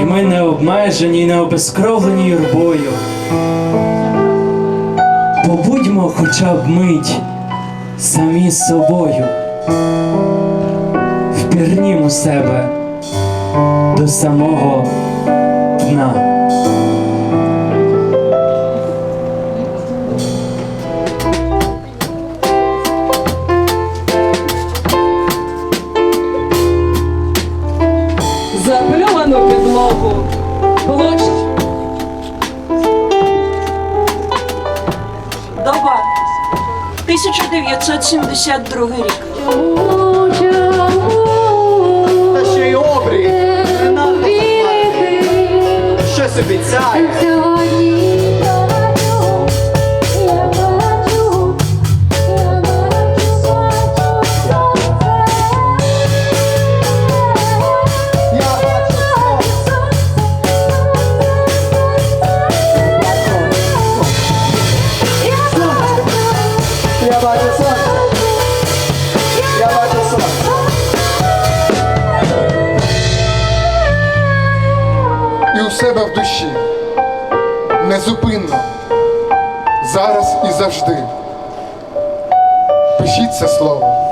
і ми не обмежені, і не обезкровлені юрбою. Побудьмо хоча б мить самі з собою, впірнімо себе до самого дна. Доба 1972 рік. Та ще й обрій. Щось обіцяє. Бачу сонце. Я бачу сонце. і у себе в душі. Незупинно, зараз і завжди. Пишіть це слово